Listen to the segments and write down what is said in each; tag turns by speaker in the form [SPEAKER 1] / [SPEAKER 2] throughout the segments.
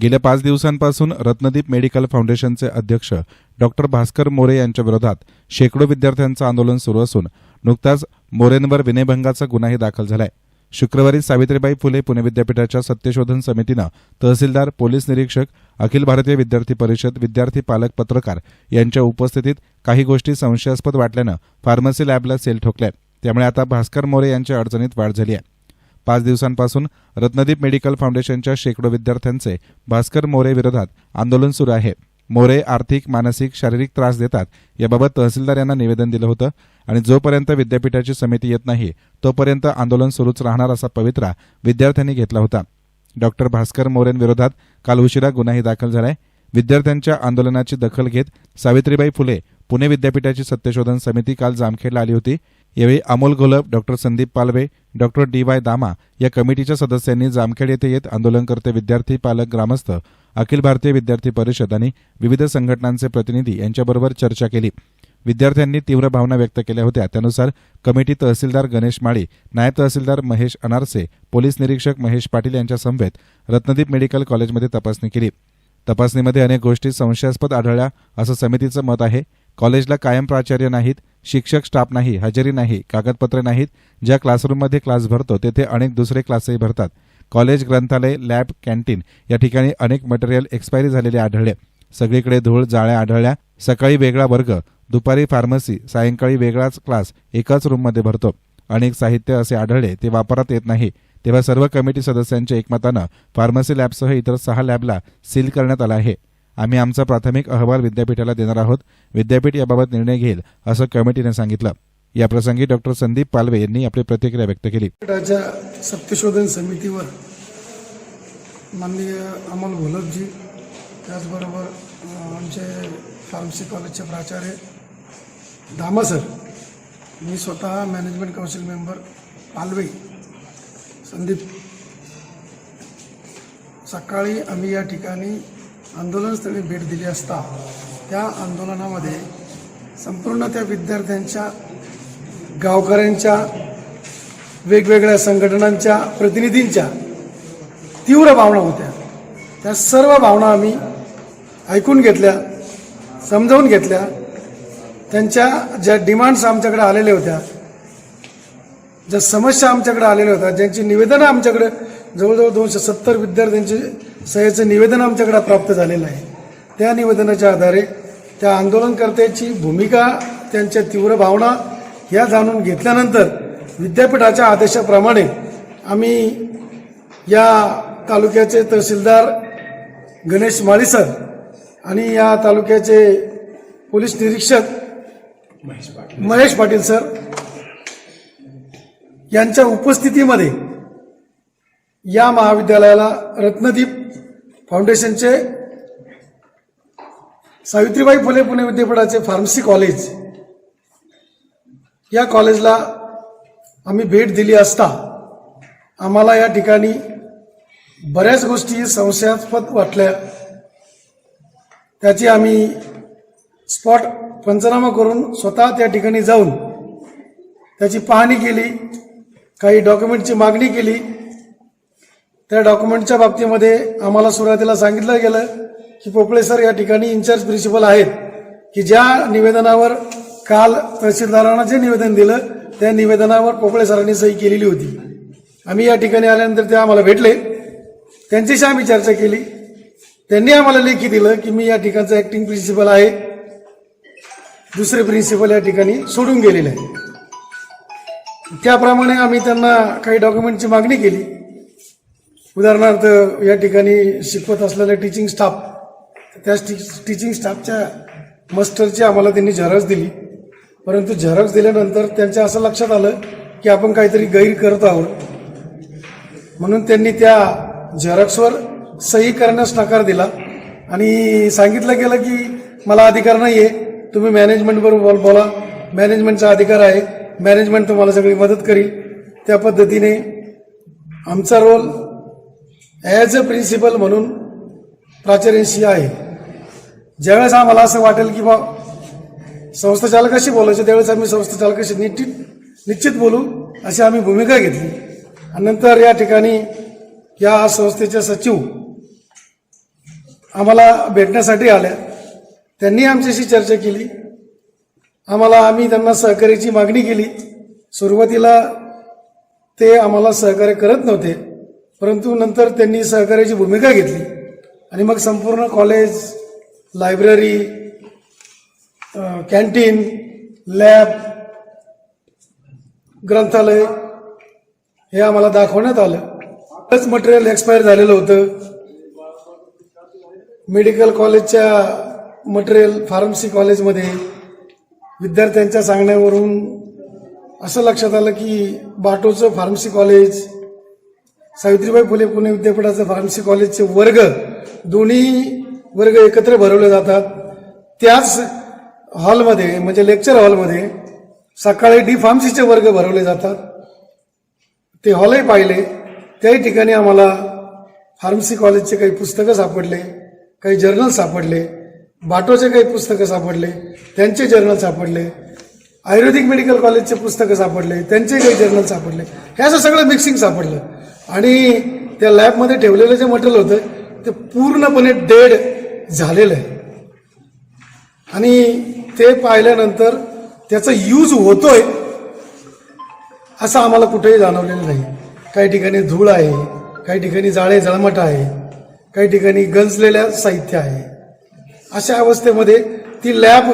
[SPEAKER 1] गेल्या पाच दिवसांपासून रत्नदीप मेडिकल फाउंडेशनचे अध्यक्ष डॉक्टर भास्कर मोरे यांच्या विरोधात शेकडो विद्यार्थ्यांचं आंदोलन सुरू असून नुकताच मोरेंवर विनयभंगाचा गुन्हाही दाखल झालाय. शुक्रवारी सावित्रीबाई फुले पुणे विद्यापीठाच्या सत्यशोधन समितीनं तहसीलदार पोलीस निरीक्षक अखिल भारतीय विद्यार्थी परिषद विद्यार्थी पालक पत्रकार यांच्या उपस्थितीत काही गोष्टी संशयास्पद वाटल्यानं फार्मसी लॅबला सेल ठोकल्या त्यामुळे आता भास्कर मोरे यांच्या अडचणीत वाढ झाली आहे. पाच दिवसांपासून रत्नदीप मेडिकल फाउंडेशनच्या शेकडो विद्यार्थ्यांचे भास्कर मोरे विरोधात आंदोलन सुरू आहे. मोरे आर्थिक मानसिक शारीरिक त्रास देतात. याबाबत तहसीलदार यांना निवेदन दिलं होतं आणि जोपर्यंत विद्यापीठाची समिती येत नाही तोपर्यंत आंदोलन सुरूच राहणार असा पवित्रा विद्यार्थ्यांनी घेतला होता. डॉक्टर भास्कर मोरेंविरोधात काल उशिरा गुन्हाही दाखल झालाय. विद्यार्थ्यांच्या आंदोलनाची दखल घेत सावित्रीबाई फुले पुणे विद्यापीठाची सत्यशोधन समिती काल जामखेडला आली होती. यावेळी Amol Gholap doctor Sandeep Palve doctor D Y Dama या कमिटीच्या सदस्यांनी जामखेड येथे येत आंदोलनकर्ते विद्यार्थी पालक ग्रामस्थ अखिल भारतीय विद्यार्थी परिषद आणि विविध संघटनांचे प्रतिनिधी यांच्याबरोबर चर्चा केली. विद्यार्थ्यांनी तीव्र भावना व्यक्त केल्या होत्या. त्यानुसार कमिटी तहसीलदार गणेश माळी नायब तहसीलदार महेश अनारसे पोलीस निरीक्षक महेश पाटील यांच्या समवेत रत्नदीप मेडिकल कॉलेजमध्ये तपासणी केली. तपासणीमध्ये अनेक गोष्टी संशयास्पद आढळल्या असं समितीचं मत आहे. कॉलेजला कायम प्राचार्य नाहीत शिक्षक स्टाफ नाही हजेरी नाही कागदपत्रे नाहीत. ज्या क्लासरूममध्ये क्लास भरतो तेथे अनेक दुसरे क्लासही भरतात. कॉलेज ग्रंथालय लॅब कॅन्टीन या ठिकाणी अनेक मटेरियल एक्सपायरी झालेले आढळले. सगळीकडे धूळ जाळ्या आढळल्या. सकाळी वेगळा वर्ग दुपारी फार्मसी सायंकाळी वेगळाच क्लास एकाच रूममध्ये भरतो. अनेक साहित्य असे आढळले ते वापरात येत नाही. तेव्हा सर्व कमिटी सदस्यांच्या एकमतानं फार्मसी लॅबसह इतर सहा लॅबला सील करण्यात आला आहे. आम्ही आमचा प्राथमिक अहवाल विद्यापीठाला देणार आहोत. विद्यापीठ याबाबत निर्णय घेईल असं कमिटीने सांगितलं. याप्रसंगी डॉक्टर संदीप पालवे यांनी आपली प्रतिक्रिया व्यक्त केली.
[SPEAKER 2] राज्या सत्यशोधन समितीवर माननीय अमोल घोलपजी त्याचबरोबर आमचे फार्मसी कॉलेजचे प्राचार्य धामा सर मी स्वतः management council member Palve Sandeep. सकाळी आम्ही या ठिकाणी आंदोलनस्थळी भेट दिली असता त्या आंदोलनामध्ये संपूर्ण त्या विद्यार्थ्यांच्या गावकऱ्यांच्या वेगवेगळ्या संघटनांच्या प्रतिनिधींच्या तीव्र भावना होत्या. त्या सर्व भावना आम्ही ऐकून घेतल्या समजावून घेतल्या. त्यांच्या ज्या डिमांड्स आमच्याकडे आलेल्या होत्या ज्या समस्या आमच्याकडे आलेल्या होत्या ज्यांची निवेदनं आमच्याकडे जवळजवळ दोनशे सत्तर विद्यार्थ्यांचे सह्याचं निवेदन आमच्याकडे प्राप्त झालेलं आहे. त्या निवेदनाच्या आधारे त्या आंदोलनकर्त्याची भूमिका त्यांच्या तीव्र भावना ह्या जाणून घेतल्यानंतर विद्यापीठाच्या आदेशाप्रमाणे आम्ही या तालुक्याचे तहसीलदार गणेश माळी सर आणि या तालुक्याचे पोलीस निरीक्षक महेश पाटील सर यांच्या उपस्थितीमध्ये या महाविद्यालयाला रत्नदीप फाउंडेशनचे सावित्रीबाई फुले पुणे विद्यापीठाचे फार्मसी कॉलेज या कॉलेजला आम्ही भेट दिली असता आम्हाला या ठिकाणी बऱ्याच गोष्टी संशयास्पद वाटल्या. त्याची आम्ही स्पॉट पंचनामा करून स्वतः त्या ठिकाणी जाऊन त्याची पाहणी केली काही डॉक्युमेंटची मागणी केली. त्या डॉक्युमेंटच्या बाबतीमध्ये आम्हाला सुरुवातीला सांगितलं गेलं की पोपळे सर या ठिकाणी इन्चार्ज प्रिन्सिपल आहेत की ज्या निवेदनावर काल तहसीलदारांना जे निवेदन दिलं त्या निवेदनावर पोपळे सरांनी सही केलेली होती. आम्ही या ठिकाणी आल्यानंतर ते आम्हाला भेटले. त्यांच्याशी आम्ही चर्चा केली. त्यांनी आम्हाला लेखी दिलं की मी या ठिकाणचा ऍक्टिंग प्रिन्सिपल आहे. दुसरे प्रिन्सिपल या ठिकाणी सोडून गेलेले आहे त्याप्रमाणे आम्ही त्यांना काही डॉक्युमेंटची मागणी केली. उदाहरणार्थ या ठिकाणी शिकवत असलेले टीचिंग स्टाफ त्या टीचिंग स्टाफच्या मास्टरची आम्हाला त्यांनी झेरॉक्स दिली. परंतु झेरॉक्स दिल्यानंतर त्यांच्या असं लक्षात आलं की आपण काहीतरी गैर करत आहोत. म्हणून त्यांनी त्या झेरॉक्सवर सही करण्यास नकार दिला. आणि सांगितलं गेलं की मला अधिकार नाही आहे तुम्ही मॅनेजमेंटबरोबर बोल बोला. मॅनेजमेंटचा अधिकार आहे. मॅनेजमेंट तुम्हाला सगळी मदत करील. त्या पद्धतीने आमचा रोल ॲज अ प्रिन्सिपल म्हणून प्राचार्यांशी आहे. ज्यावेळेस आम्हाला असं वाटेल की बा संस्था चालकाशी बोलायचं त्यावेळेस आम्ही संस्था चालकाशी निश्चित निश्चित बोलू अशी आम्ही भूमिका घेतली. आणि नंतर या ठिकाणी या संस्थेचे सचिव आम्हाला भेटण्यासाठी आल्या. त्यांनी आमच्याशी चर्चा केली. आम्हाला आम्ही त्यांना सहकार्याची मागणी केली. सुरुवातीला ते आम्हाला सहकार्य करत नव्हते. परंतु नंतर त्यांनी सहकार्याची भूमिका घेतली. आणि मग संपूर्ण कॉलेज लायब्ररी कॅन्टीन लॅब ग्रंथालय हे आम्हाला दाखवण्यात आलं. बरंच मटेरियल एक्सपायर झालेलं होतं. मेडिकल कॉलेजच्या मटेरियल फार्मसी कॉलेजमध्ये विद्यार्थ्यांच्या सांगण्यावरून असं लक्षात आलं की बाटोचं फार्मसी कॉलेज सावित्रीबाई फुले पुणे विद्यापीठाचं फार्मसी कॉलेजचे वर्ग दोन्ही वर्ग एकत्र भरवले जातात. त्याच हॉलमध्ये म्हणजे लेक्चर हॉलमध्ये सकाळी डी फार्मसीचे वर्ग भरवले जातात. ते हॉलही पाहिले. त्याही ठिकाणी आम्हाला फार्मसी कॉलेजचे काही पुस्तकं सापडले काही जर्नल सापडले बाटोचे काही पुस्तकं सापडले त्यांचे जर्नल सापडले आयुर्वेदिक मेडिकल कॉलेजचे पुस्तकं सापडले त्यांचे काही जर्नल सापडले. हे असं सगळं मिक्सिंग सापडलं. आणि त्या लॅबमध्ये ठेवलेलं जे मटेरियल होतं ते पूर्णपणे डेड झालेलं आहे. आणि ते पाहिल्यानंतर त्याचा यूज होतोय असं आम्हाला कुठेही जाणवलेलं नाही. काही ठिकाणी धूळ आहे काही ठिकाणी जाळे जळमट आहे काही ठिकाणी गंजलेल्या साहित्य आहे. अशा अवस्थेमध्ये ती लॅब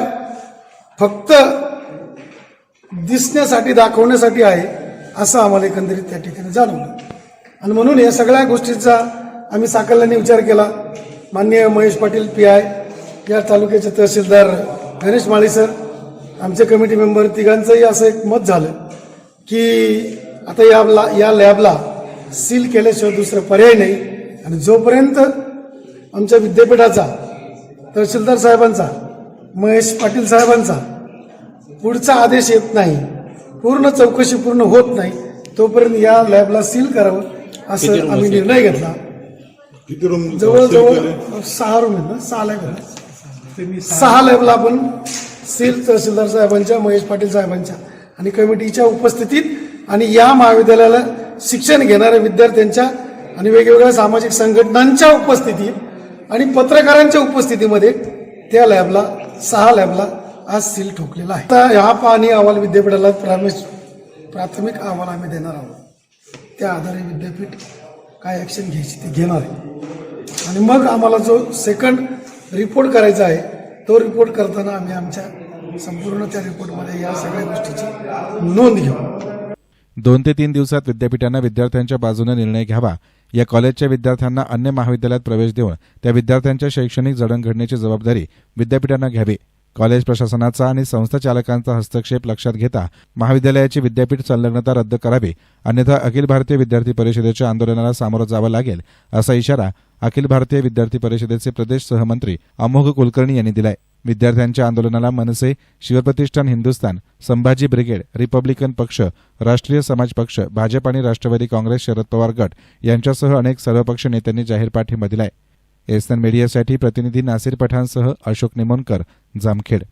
[SPEAKER 2] फक्त दिसण्यासाठी दाखवण्यासाठी आहे असं आम्हाला एकंदरीत त्या ठिकाणी जाणवलं. आणि म्हणून या सगळ्या गोष्टींचा आम्ही साकल्याने विचार केला. माननीय महेश पाटील पी आय या तालुक्याचे तहसीलदार गणेश माळी सर आमचे कमिटी मेंबर तिघांचंही असं एक मत झालं की आता या ला- या लॅबला सील केल्याशिवाय दुसरा पर्याय नाही. आणि जोपर्यंत आमच्या विद्यापीठाचा तहसीलदार साहेबांचा महेश पाटील साहेबांचा पुढचा आदेश येत नाही पूर्ण चौकशी पूर्ण होत नाही तोपर्यंत या लॅबला सील करावं. असं आम्ही निर्णय घेतला.
[SPEAKER 3] किती रूम
[SPEAKER 2] जवळजवळ सहा रूम आहेत ना सहा लॅब. सहा लॅबला आपण सील तहसीलदार साहेबांच्या महेश पाटील साहेबांच्या आणि कमिटीच्या उपस्थितीत आणि या महाविद्यालयाला शिक्षण घेणाऱ्या विद्यार्थ्यांच्या आणि वेगवेगळ्या सामाजिक संघटनांच्या उपस्थितीत आणि पत्रकारांच्या उपस्थितीमध्ये त्या लॅबला सहा लॅबला आज सील ठोकलेला आहे. आता हा पाहणी अहवाल विद्यापीठाला प्राथमिक अहवाल आम्ही देणार आहोत. त्या आधारे विद्यापीठ काय ॲक्शन घ्यायची ते घेणार आहे. आणि मग आम्हाला जो सेकंड रिपोर्ट करायचा आहे तो रिपोर्ट करताना आम्ही आमच्या संपूर्ण त्या रिपोर्टमध्ये या सगळ्या गोष्टीची नोंद घेऊ.
[SPEAKER 1] दोन ते तीन दिवसात विद्यापीठांना विद्यार्थ्यांच्या बाजूने निर्णय घ्यावा. या कॉलेजच्या विद्यार्थ्यांना अन्य महाविद्यालयात प्रवेश देऊन त्या विद्यार्थ्यांच्या शैक्षणिक जडणघडण्याची जबाबदारी विद्यापीठांना घ्यावी. कॉलेज प्रशासनाचा आणि संस्था चालकांचा हस्तक्षेप लक्षात घेता महाविद्यालयाची विद्यापीठ संलग्नता रद्द करावी अन्यथा अखिल भारतीय विद्यार्थी परिषदेच्या आंदोलनाला सामोरं जावं लागेल असा इशारा अखिल भारतीय विद्यार्थी परिषदेचे प्रदेश सहमंत्री अमोघ कुलकर्णी यांनी दिलाय. विद्यार्थ्यांच्या आंदोलनाला मनसे शिवप्रतिष्ठान हिंदुस्थान संभाजी ब्रिगेड रिपब्लिकन पक्ष राष्ट्रीय समाज पक्ष भाजप आणि राष्ट्रवादी काँग्रेस शरद पवार गट यांच्यासह अनेक सर्वपक्ष नेत्यांनी जाहीर पाठिंबा दिलाय. एसन मीडियासाठी प्रतिनिधी नासिर पठाणसह अशोक निमोनकर जामखेड.